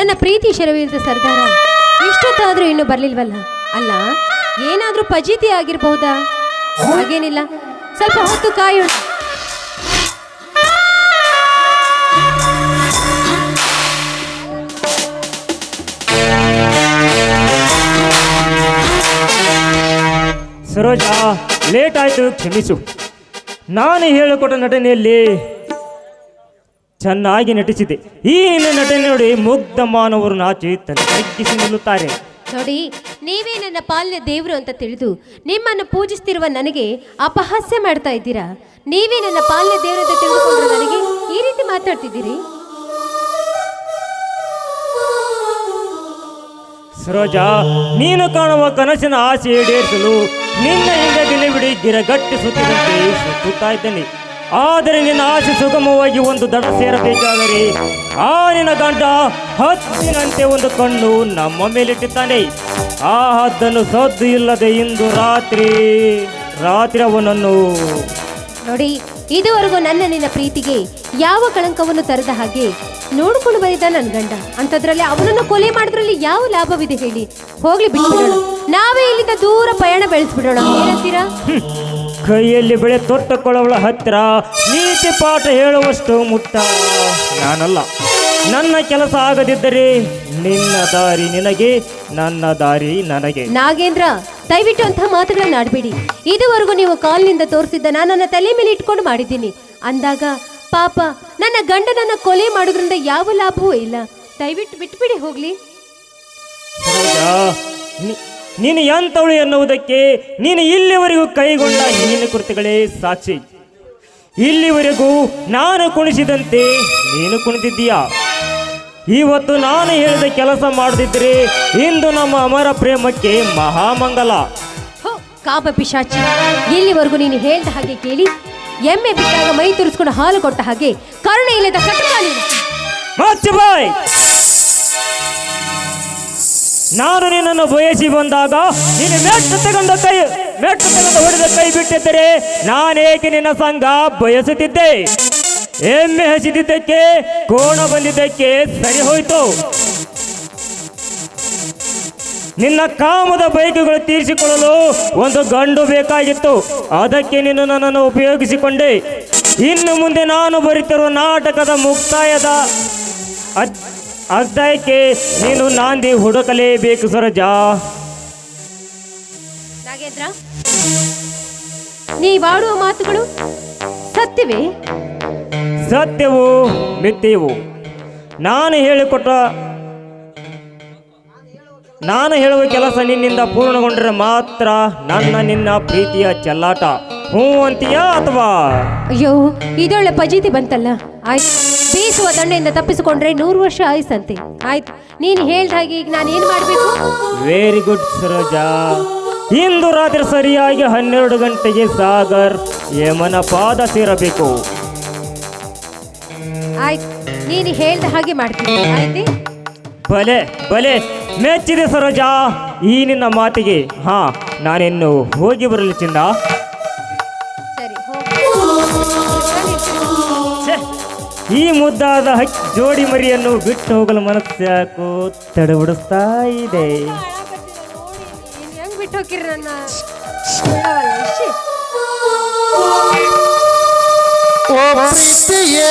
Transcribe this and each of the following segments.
ನನ್ನ ಪ್ರೀತಿ ಶರವೀರದ ಸರ್ದಾರ. ಇಷ್ಟೊತ್ತಾದ್ರೂ ಇನ್ನು ಬರ್ಲಿಲ್ವಲ್ಲ? ಅಲ್ಲ, ಏನಾದ್ರೂ ಪಜೀತಿ ಆಗಿರಬಹುದಾ? ಹಾಗೇನಿಲ್ಲ. ಸ್ವಲ್ಪ ಹೊತ್ತು ಕಾಯೋಣ. ಸರೋಜಾ ಲೇಟ್ ಆಯಿತು, ಕ್ಷಮಿಸು. ನಾನು ಹೇಳಿಕೊಟ್ಟ ನಟನೆಯಲ್ಲಿ ಚೆನ್ನಾಗಿ ನಟಿಸಿದೆ. ಈ ನಟನೆ ನೋಡಿ ಮುಗ್ಧ ಮಾನವರು ನಾಚಿ ತಗ್ಗಿಸಿ ನಿಲ್ಲುತ್ತಾರೆ. ನೋಡಿ ನೀವೇ ನನ್ನ ಪಾಲ್ಯ ದೇವರು ಅಂತ ತಿಳಿದು ನಿಮ್ಮನ್ನು ಪೂಜಿಸ್ತಿರುವ ನನಗೆ ಅಪಹಾಸ್ಯ ಮಾಡ್ತಾ ಇದ್ದೀರಾ? ನೀವೇ ನನ್ನ ಪಾಲ್ಯ ದೇವರು ಅಂತ ತಿಳಿದುಕೊಂಡ್ರೆ ನನಗೆ ಈ ರೀತಿ ಮಾತಾಡ್ತಿದ್ದೀರಿ? ಸರೋಜ ನೀನು ಕಾಣುವ ಕನಸಿನ ಆಸೆ ಈಡೇರಿಸಲು ನಿನ್ನ ಹಿಂದೆ ದಿನ ಗಿರಗಟ್ಟಿ ಸುತ್ತಿದಂತೆ ಸುತ್ತುತ್ತಾ ಇದ್ದೇನೆ ಆದರೆ ನಿನ್ನ ಆಸೆ ಸುಗಮವಾಗಿ ಒಂದು ದಡ ಸೇರಬೇಕಾದರೆ ಆ ನಿನ್ನ ಗಂಡ ಹತ್ತಿನಂತೆ ಒಂದು ಕಣ್ಣು ನಮ್ಮ ಮೇಲಿಟ್ಟಿದ್ದಾನೆ. ಆ ಹದ್ದನ್ನು ಸದ್ದು ಇಲ್ಲದೆ ಇಂದು ರಾತ್ರಿ ರಾತ್ರಿ ಅವನನ್ನು ನೋಡಿ ಇದುವರೆಗೂ ನನ್ನ ನಿನ್ನ ಪ್ರೀತಿಗೆ ಯಾವ ಕಳಂಕವನ್ನು ತರದ ಹಾಗೆ ನೋಡ್ಕೊಂಡು ಬಂದಿದ್ದ ನನ್ನ ಗಂಡ. ಅಂತದ್ರಲ್ಲಿ ಅವನನ್ನು ಕೊಲೆ ಮಾಡಿದ್ರಲ್ಲಿ ಯಾವ ಲಾಭವಿದೆ ಹೇಳಿ? ಹೋಗ್ಲಿ ಬಿಟ್ಬಿಡೋಣ ನಾವೇ ಇಲ್ಲಿಂದ ದೂರ ಪಯಣ ಬೆಳೆಸ್ಬಿಡೋಣ. ಏನಂತೀರಾ. ಕೈಯಲ್ಲಿ ಬೆಳೆ ತೊಟ್ಟುಕೊಳ್ಳುವಳ ಹತ್ತಿರ ನೀತಿ ಪಾಠ ಹೇಳುವಷ್ಟು ಮುಟ್ಟ. ನಾನಲ್ಲ. ನನ್ನ ಕೆಲಸ ಆಗದಿದ್ದರೆ ನಿನ್ನ ದಾರಿ ನಿನಗೆ ನನ್ನ ದಾರಿ ನನಗೆ. ನಾಗೇಂದ್ರ ದಯವಿಟ್ಟು ಅಂತ ಮಾತುಗಳನ್ನ ಆಡಬೇಡಿ. ಇದುವರೆಗೂ ನೀವು ಕಾಲ್ನಿಂದ ತೋರಿಸಿದ್ದ ನನ್ನ ತಲೆ ಮೇಲೆ ಇಟ್ಕೊಂಡು ಮಾಡಿದ್ದೀನಿ. ಅಂದಾಗ ಪಾಪ ನನ್ನ ಗಂಡನನ್ನ ಕೊಲೆ ಮಾಡೋದ್ರಿಂದ ಯಾವ ಲಾಭವೂ ಇಲ್ಲ. ದಯವಿಟ್ಟು ಬಿಟ್ಬಿಡಿ ಹೋಗ್ಲಿ. ಸರೋಜಾ, ನೀ- ನೀನು ಎಂಥವಳು ಎನ್ನುವುದಕ್ಕೆ ನೀನು ಇಲ್ಲಿವರೆಗೂ ಕೈಗೊಂಡ ನೀನು ಕೃತಿಗಳೇ ಸಾಕ್ಷಿ. ಇಲ್ಲಿವರೆಗೂ ನಾನು ಕುಣಿಸಿದಂತೆ ನೀನು ಕುಣಿದಿದ್ದೀಯಾ? ಇವತ್ತು ನಾನು ಹೇಳಿದ ಕೆಲಸ ಮಾಡದಿದ್ರೆ ಇಂದು ನಮ್ಮ ಅಮರ ಪ್ರೇಮಕ್ಕೆ ಮಹಾಮಂಗಲ. ಕಾಪ ಪಿಶಾಚಿ. ಇಲ್ಲಿವರೆಗೂ ನೀನು ಹೇಳಿದ ಹಾಗೆ ಕೇಳಿ ಎಮ್ಮೆ ಬಿಟ್ಟಾಗ ಮೈ ತುರಿಸ್ಕೊಂಡು ಹಾಲು ಕೊಟ್ಟ ಹಾಗೆ ಕರುಣೆ ಇಲ್ಲದ ಕಟ್ಟಿ ಬಾಯ್! ನಾನು ನಿನ್ನನ್ನು ಬಯಸಿ ಬಂದಾಗ ನೀನು ಮೆಟ್ಟು ತಗೊಂಡ ಕೈ, ಮೆಟ್ಟು ತಗೊಂಡ ಹೊಡೆದ ಕೈ ಬಿಟ್ಟಿದ್ದರೆ ನಾನೇಕೆ ನಿನ್ನ ಸಂಘ ಬಯಸುತ್ತಿದ್ದೆ? ಎಮ್ಮೆ ಹಸಿದಿದ್ದಕ್ಕೆ, ಕೋಣ ಬಂದಿದ್ದಕ್ಕೆ ಸರಿ ಹೋಯ್ತು. ನಿನ್ನ ಕಾಮದ ಬೈಕುಗಳು ತೀರಿಸಿಕೊಳ್ಳಲು ಒಂದು ಗಂಡು ಬೇಕಾಗಿತ್ತು. ಅದಕ್ಕೆ ನೀನು ನನ್ನನ್ನು ಉಪಯೋಗಿಸಿಕೊಂಡೆ. ಇನ್ನು ಮುಂದೆ ನಾನು ಬರೀತಿರುವ ನಾಟಕದ ಮುಕ್ತಾಯದ ಅಧ್ಯಾಯಕ್ಕೆ ನೀನು ನಾಂದಿ ಹುಡುಕಲೇಬೇಕು ಸರಜಾ. ನಾಗೇಂದ್ರ ನೀವಾಡುವ ಮಾತುಗಳು ಸತ್ಯವೇ? ಸತ್ಯವು ಮಿಥ್ಯವು ನಾನು ಹೇಳಿಕೊಟ್ಟ ನಾನು ಹೇಳುವ ಕೆಲಸ ನಿನ್ನಿಂದ ಪೂರ್ಣಗೊಂಡ್ರೆ ಮಾತ್ರ ನನ್ನ ನಿನ್ನ ಪ್ರೀತಿಯ ಚೆಲ್ಲಾಟ. ಹ್ಞೂ ಅಂತೀಯಾ ಅಥವಾ? ಅಯ್ಯೋ ಇದೊಳ್ಳೆ ಪಜೀತಿ ಬಂತಲ್ಲ. ಆಯ್ತು. ಬೀಸುವ ದಂಡೆಯಿಂದ ತಪ್ಪಿಸಿಕೊಂಡ್ರೆ ನೂರು ವರ್ಷ ಆಯ್ಸಂತೆ ಆಯ್ತು. ನೀನು ಹೇಳ್ದ ಹಾಗೆ ಈಗ ನಾನು ಏನು ಮಾಡಬೇಕು? Very good Saroja. ಇಂದು ರಾತ್ರಿ ಸರಿಯಾಗಿ ಹನ್ನೆರಡು ಗಂಟೆಗೆ ಸಾಗರ್ ಯಮನ ಪಾದ ಸೇರಬೇಕು. ಆಯ್ತು. ನೀನು ಹೇಳ್ದ ಹಾಗೆ ಮಾಡ್ತೀನಿ. ಆಯ್ತು? ಬಲೆ ಬಲೆ. ಮೆಚ್ಚಿದೆ ಸರೋಜಾ ಈ ನಿನ್ನ ಮಾತಿಗೆ. ಹಾ ನಾನಿನ್ನು ಹೋಗಿ ಬರಲಿ ಚಿಂದ ಈ ಮುದ್ದಾದ ಹಕ್ಕಿ ಜೋಡಿ ಮರಿಯನ್ನು ಬಿಟ್ಟು ಹೋಗಲು ಮನಸ್ಸು ಯಾಕೋ ತಡಬಿಡಿಸ್ತಾ ಇದೆ. ಓ ಪ್ರೀತಿಯೇ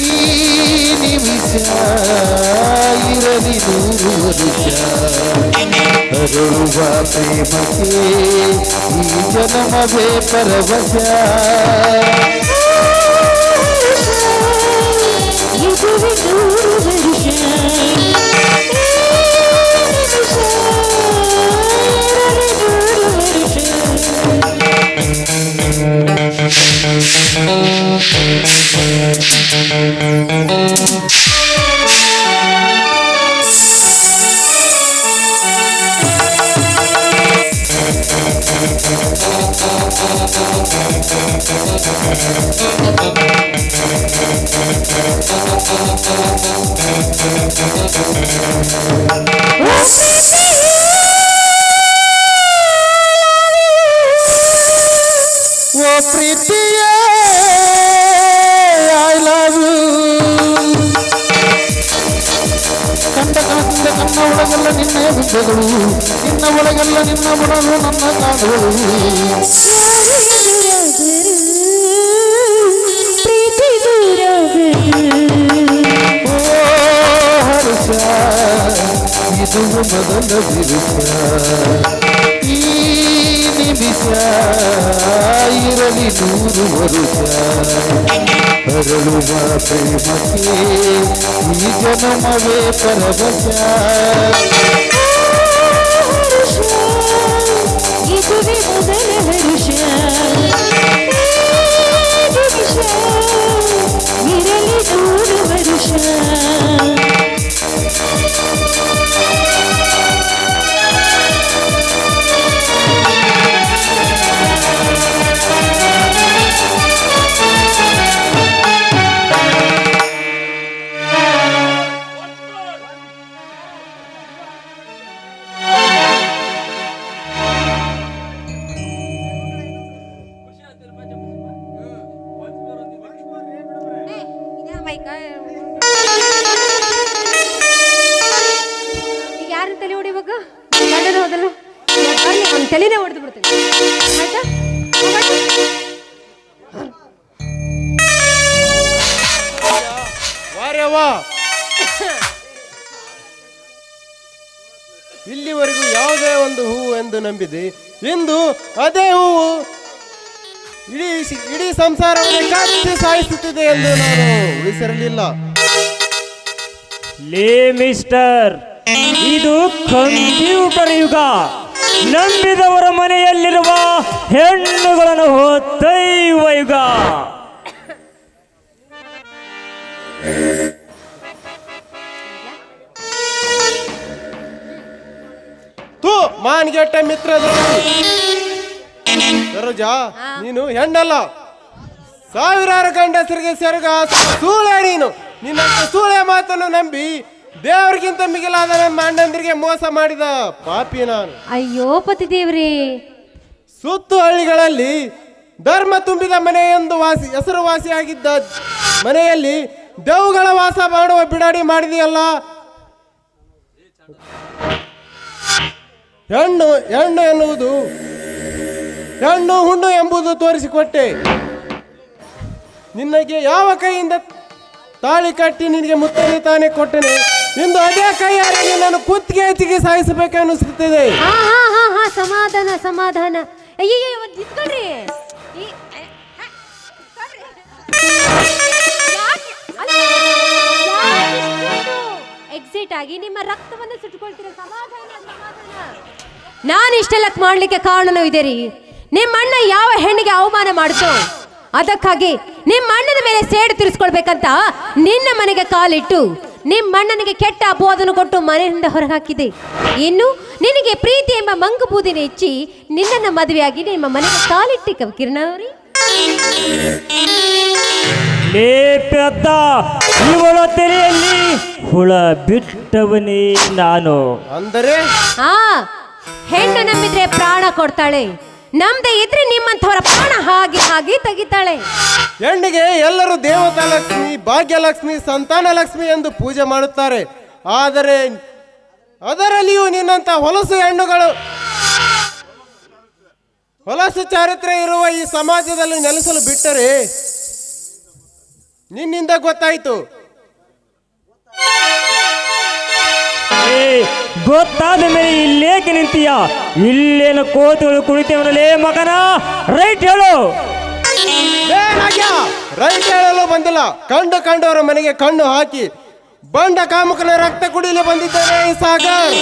ಈ ನಿಮಿಷ ಇರಲಿ ನೂರು ವರುಷ ಅರುಳುವ ಪ್ರೀತಿಯ ಕಂಡ ಕಾಸಿಂದ ನನ್ನ ಒಳಗಲ್ಲ ನಿನ್ನ ಗುಡ್ಡಗಳು ನಿನ್ನ ಒಳಗಲ್ಲ ನಿನ್ನ ಮೊಡಲು ನನ್ನ ಕಾಡುಗಳು ಪ್ರೀತಿ ಓ ಹರ್ಷ ಇದು ಮೊದಲ ಬಿರುಷ ನಿಮಿಷ ಇರಲಿ ನೂರು ವರುಷ ಅರಳುವ ಪ್ರೇಮಕ್ಕೆ ಈ ಜನ್ಮವೇ ಪರವಶ. ಈಗ ಯಾರನ್ನ ತಲೆ ಹೊಡಿಬೇಕು? ಗಂಡನ ಹೋದಲ್ಲ ಅವ್ನ ತಲೆನೇ ಹೊಡೆದು ಬಿಡ್ತೀನಿ. ಆಯ್ತಾ? ಇಲ್ಲಿವರೆಗೂ ಯಾವುದೇ ಒಂದು ಹೂವು ಎಂದು ನಂಬಿದೆ. ಇಂದು ಅದೇ ಹೂವು ಇಡೀ ಇಡೀ ಸಂಸಾರವನ್ನು ಕಚ್ಚಿ ಸಾಯಿಸುತ್ತಿದೆ ಎಂದು ನಾನು ಉಳಿಸಿರಲಿಲ್ಲ ಲೇ ಮಿಸ್ಟರ್ ಇದು ಕಂಪ್ಯೂಟರ್ ಯುಗ ನಂಬಿದವರ ಮನೆಯಲ್ಲಿರುವ ಹೆಣ್ಣುಗಳನ್ನು ಹೊತ್ತೈವ ಯುಗ. ತೂ ಮಾನ್ಗೆಟ್ಟ ಮಿತ್ರ ಸರೋಜಾ ನೀನು ಹೆಣ್ಣಲ್ಲ. ಸಾವಿರಾರು ಗಂಡಸರಿಗೆ ಸೆರಗ ಸೂಳೆ ನೀನು. ನಿನ್ನ ಸೂಳೆ ಮಾತನ್ನು ನಂಬಿ ದೇವರಿಗಿಂತ ಮಿಗಿಲಾದ ನಮ್ಮ ಅಣ್ಣಂದ್ರಿಗೆ ಮೋಸ ಮಾಡಿದ ಪಾಪಿ ನಾನು. ಅಯ್ಯೋ ಪತಿ ದೇವ್ರಿ ಸುತ್ತು ಹಳ್ಳಿಗಳಲ್ಲಿ ಧರ್ಮ ತುಂಬಿದ ಮನೆ ಎಂದು ವಾಸಿ ಹೆಸರುವಾಸಿಯಾಗಿದ್ದ ಮನೆಯಲ್ಲಿ ದೇವುಗಳ ವಾಸ ಮಾಡುವ ಬಿಡಾಡಿ ಮಾಡಿದೆಯಲ್ಲ? ಹೆಣ್ಣು ಹೆಣ್ಣು ಎನ್ನುವುದು ಹೆಣ್ಣು ಹುಣ್ಣು ಎಂಬುದು ತೋರಿಸಿಕೊಟ್ಟೆ. ನಿನಗೆ ಯಾವ ಕೈಯಿಂದ ತಾಳಿ ಕಟ್ಟಿ ನಿನಗೆ ಮುತ್ತಲಿ ತಾನೇ ಕೊಟ್ಟನೆ ಇಂದು ಅದೇ ಕೈಯಾರೆ ನಿನ್ನನ್ನು ಕುತ್ತಿಗೆ ಎತ್ತಿಗೆ ಸಾಯಿಸಬೇಕು ಅನ್ನಿಸುತ್ತಿದೆ. ಹಾ ಹಾ ಹಾ ಹಾ ಸಮಾಧಾನ ಸಮಾಧಾನ. ಅಯ್ಯಯ್ಯೋ ಒಂದ್ ನಿಂತ್ಕೊಳ್ರಿ. ಈ- ನಿಂತ್ಕೊಳ್ರಿ. ಯಾಕೆ? ಅಲ್ಲ, ಯಾಕೆ ಇಷ್ಟೊಂದು ಎಕ್ಸಿಟ್ ಆಗಿ ನಿಮ್ಮ ರಕ್ತವನ್ನು ಸುಟ್ಕೊಳ್ತೀರ ಸಮಾಧಾನ ಸಮಾಧಾನ. ನಾನು ಇಷ್ಟೆಲ್ಲ ಮಾಡ್ಲಿಕ್ಕೆ ಕಾರಣನೂ ಇದೆ ರೀ ನಿಮ್ಮ ಅಣ್ಣ ಯಾವ ಹೆಣ್ಣಿಗೆ ಅವಮಾನ ಮಾಡ್ತೋ ಅದಕ್ಕಾಗಿ ನಿಮ್ಮ ಅಣ್ಣನ ಮೇಲೆ ಸೇಡು ತಿಳಿಸ್ಕೊಳ್ಬೇಕಂತ ನಿನ್ನ ಮನೆಗೆ ಕಾಲಿಟ್ಟು ನಿಮ್ಮಣ್ಣನಿಗೆ ಕೆಟ್ಟ ಬೋಧನೆ ಕೊಟ್ಟು ಮನೆಯಿಂದ ಹೊರಹಾಕಿದೆ. ಇನ್ನು ನಿನಗೆ ಪ್ರೀತಿ ಎಂಬ ಮಂಗು ಬೂದಿನ ಹೆಚ್ಚಿ ನಿನ್ನನ್ನ ಮದುವೆಯಾಗಿ ನಿಮ್ಮ ಮನೆಗೆ ಕಾಲಿಟ್ಟಿ ಕಿರಣ ಅವ್ರಿ ಇವಳ ತೆರೆಯಲ್ಲಿ ಹುಳ ಬಿಟ್ಟವನೇ ನಾನು. ಅಂದರೆ? ಹಾ ಹೆಣ್ಣು ನಂಬಿದ್ರೆ ಪ್ರಾಣ ಕೊಡ್ತಾಳೆ. ನಮ್ದೆ ಇದ್ರೆ ನಿಮ್ಮಂಥವರ ಪ್ರಾಣ ಹಾಗೆ ಹಾಗೆ ತೆಗಿತಾಳೆ. ಹೆಣ್ಣಿಗೆ ಎಲ್ಲರೂ ದೇವತಾ ಲಕ್ಷ್ಮಿ, ಭಾಗ್ಯಲಕ್ಷ್ಮಿ, ಸಂತಾನ ಲಕ್ಷ್ಮಿ ಎಂದು ಪೂಜೆ ಮಾಡುತ್ತಾರೆ. ಆದರೆ ಅದರಲ್ಲಿಯೂ ನಿನ್ನಂಥ ಹೊಲಸು ಹೆಣ್ಣುಗಳು, ಹೊಲಸು ಚಾರಿತ್ರ್ಯ ಇರುವ ಈ ಸಮಾಜದಲ್ಲಿ ನೆಲೆಸಲು ಬಿಟ್ಟರೆ ನಿನ್ನಿಂದ ಗೊತ್ತಾಯ್ತು. ಗೊತ್ತಾದ ಮೇಲೆ ಇಲ್ಲೇಕೆ ನಿಂತೀಯ? ಇಲ್ಲೇನು ಕೋತುಗಳು ಕುಳಿತೇವನಲ್ಲೇ. ಮಗನ ರೈಟ್ ಹೇಳು? ರೈಟ್ ಹೇಳಲು ಬಂದಿಲ್ಲ. ಕಂಡು ಕಂಡವರ ಮನೆಗೆ ಕಣ್ಣು ಹಾಕಿ ಬಂಡ ಕಾಮುಕನ ರಕ್ತ ಕುಡಿಯಲು ಬಂದಿದ್ದಾನೆ ಸಾಗರ್.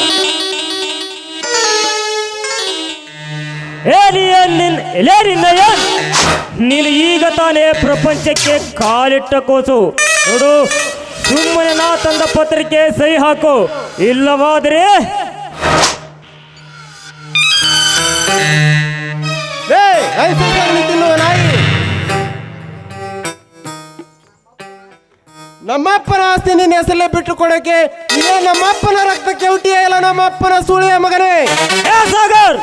ನೀನು ಈಗ ತಾನೇ ಪ್ರಪಂಚಕ್ಕೆ ಕಾಲಿಟ್ಟ ಕೋಸು. ನೋಡು ಸುಮ್ಮನೆ ನಾ ತಂದ ಪತ್ರಿಕೆ ಸಹಿ ಹಾಕು. ಇಲ್ಲವಾದರೆ ನಾಯಿ. ನಮ್ಮಪ್ಪನ ಆಸ್ತಿ ನಿನ್ನ ಹೆಸರಲ್ಲೇ ಬಿಟ್ಟು ಕೊಡಕ್ಕೆ ಇದೇ ನಮ್ಮಪ್ಪನ ರಕ್ತ ಕೆವಟಿಯ ಇಲ್ಲ ನಮ್ಮಪ್ಪನ ಸುಳಿಯ ಮಗನೇ. ಸಾಗರ್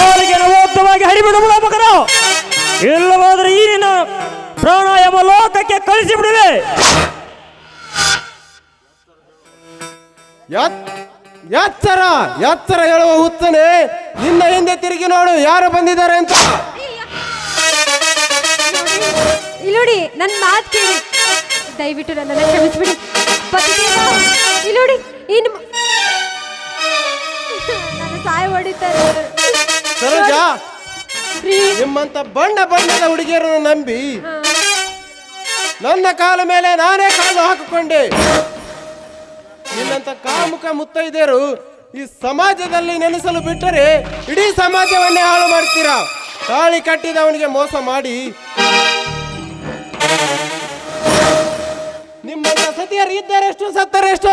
ಅವರಿಗೆ ನವೋತ್ತವಾಗಿ ಹರಿಬಿಡು ಮಗನ ಇಲ್ಲವಾದರೆ ಈ ನಿನ್ನ ಪ್ರಾಣಾಯಾಮ ಲೋಕಕ್ಕೆ ಕಳಿಸಿ ಬಿಡುವೆ ಎತ್- ಎತ್ತರ ಎಚ್ಚರ ಹೇಳುವ ಹುತ್ತನೆ ನಿನ್ನ ಹಿಂದೆ ತಿರುಗಿ ನೋಡು ಯಾರು ಬಂದಿದ್ದಾರೆ ಅಂತ. ಇಲ್ಲೋಡಿ ನನ್ನ ಮಾತು ಕೇಳಿ. ದಯವಿಟ್ಟು ನನ್ನನ್ನು ಕ್ಷಮಿಸ್ಬಿಡಿ. ಪತಿದೇವ ಇಲ್ಲಿ ನೋಡಿ ಇನ್ನು ನನ್ನ ಸಾಯ ಹೊಡಿತಾರೆ ಸರೋಜ ನಿಮ್ಮಂತ ಬಣ್ಣ ಬಣ್ಣದ ಹುಡುಗಿಯರನ್ನು ನಂಬಿ ನನ್ನ ಕಾಲ ಮೇಲೆ ನಾನೇ ಕಾಲು ಹಾಕಿಕೊಂಡೆ. ನಿನ್ನಂತ ಕಾಮುಖ ಮುತ್ತೈದೆಯರು ಈ ಸಮಾಜದಲ್ಲಿ ನೆನೆಸಲು ಬಿಟ್ಟರೆ ಇಡೀ ಸಮಾಜವನ್ನೇ ಹಾಳು ಮಾಡ್ತೀರಾ? ತಾಳಿ ಕಟ್ಟಿದವನಿಗೆ ಮೋಸ ಮಾಡಿ. ನಿಮ್ಮ ಸತಿಯರು ಇದ್ದರೆಷ್ಟು ಸತ್ತರೆಷ್ಟು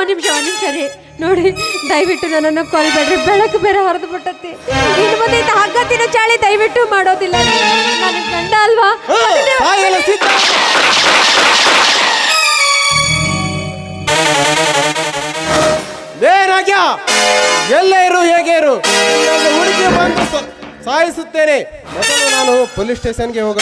ಒಂದು ನಿಮಿಷ ಒಂದು ನಿಮಿಷ ರೀ. ನೋಡಿ ದಯವಿಟ್ಟು ನನ್ನನ್ನು ಕೊಲ್ಬೇಡ್ರಿ. ಬೆಳಕು ಬೇರೆ ಹರಿದು ಬಿಟ್ಟತಿ. ಇನ್ನು ಮುಂದೆ ಹಗ್ಗತಿನ ಹಗ್ಗ ತಿನ್ನೋ ಚಾಳಿ ದಯವಿಟ್ಟು ಮಾಡೋದಿಲ್ಲ. ನನ್ನ ಗಂಡ ಅಲ್ವಾ? ಹಾ, ಎಲ್ಲ ಇರು ಹೇಗೆ ಇರು. ಹುಡುಗಿ ಬಂದು ಸಾಯಿಸುತ್ತೇನೆ. ಮೊದಲು ನಾನು ಪೊಲೀಸ್ ಸ್ಟೇಷನ್ಗೆ ಹೋಗ